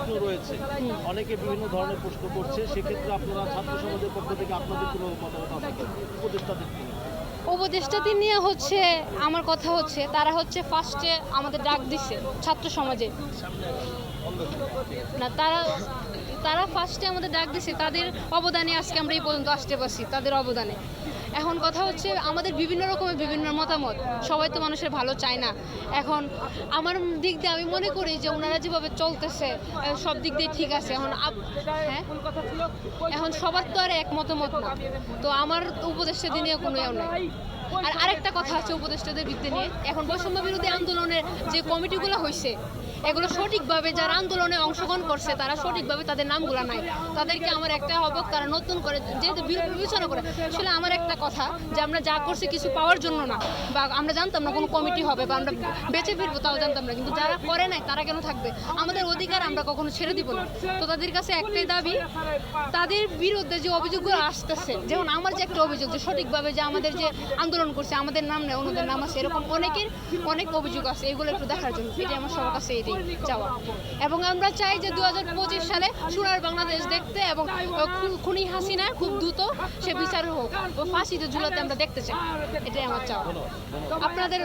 প্রশ্ন রয়েছে। অনেকে বিভিন্ন ধরনের প্রশ্ন করছে। সেক্ষেত্রে আপনারা ছাত্র সমাজের পক্ষ থেকে আপনাদের কোনো মতামত আছে উপদেষ্টাদের? উপদেষ্টাদের নিয়ে হচ্ছে আমার কথা হচ্ছে তারা হচ্ছে ফার্স্টে আমাদের ডাক দিছে ছাত্র সমাজে। না তারা তারা ফার্স্টে আমাদের ডাক দিছে, তাদের অবদানে আজকে আমরা এই পর্যন্ত আসতে পারছি, তাদের অবদানে। এখন কথা হচ্ছে, আমাদের বিভিন্ন রকমের বিভিন্ন মতামত, সবাই তো মানুষের ভালো চায় না। এখন আমার দিক দিয়ে আমি মনে করি যে ওনারা যেভাবে চলতেছে সব দিক দিয়ে ঠিক আছে। এখন হ্যাঁ? এখন সবার তো আর এক মতামত না। তো আমার উপদেষ্টাদের দিনে কোনো ইয়ে নাই। আর আরেকটা কথা আছে উপদেষ্টাদের বৃত্তি নিয়ে। এখন বৈষম্য বিরোধী আন্দোলনের যে কমিটিগুলো হয়েছে এগুলো সঠিকভাবে যারা আন্দোলনে অংশগ্রহণ করছে, তারা সঠিকভাবে তাদের নামগুলো নাই। তাদেরকে আমার একটা হবক, তারা নতুন করে যেহেতু বিবেচনা করে, আসলে আমার একটা কথা যে আমরা যা করছি কিছু পাওয়ার জন্য না, বা আমরা জানতাম না কোনো কমিটি হবে, বা আমরা বেঁচে ফিরবো তাও জানতাম না, কিন্তু যারা করে নাই তারা কেন থাকবে? আমাদের অধিকার আমরা কখনো ছেড়ে দিব না। তো তাদের কাছে একটাই দাবি, তাদের বিরুদ্ধে যে অভিযোগগুলো আসতেছে, যেমন আমার যে একটা অভিযোগ যে সঠিকভাবে যে আমাদের যে আন্দোলন করছে, আমাদের নাম নেই, অন্যদের নাম আছে, এরকম অনেকের অনেক অভিযোগ আছে, এগুলো একটু দেখার জন্য। এটাই আমার সবার কাছে এটাই চাওয়া এবং আমরা চাই যে দু হাজার পঁচিশ সালে সোনার বাংলাদেশ দেখতে এবং খুনি হাসিনা খুব দ্রুত সে বিচার হোক। ও ফাঁসিতে ঝুলাতে আমরা দেখতে চাই। এটাই আমার চাওয়া। আপনাদের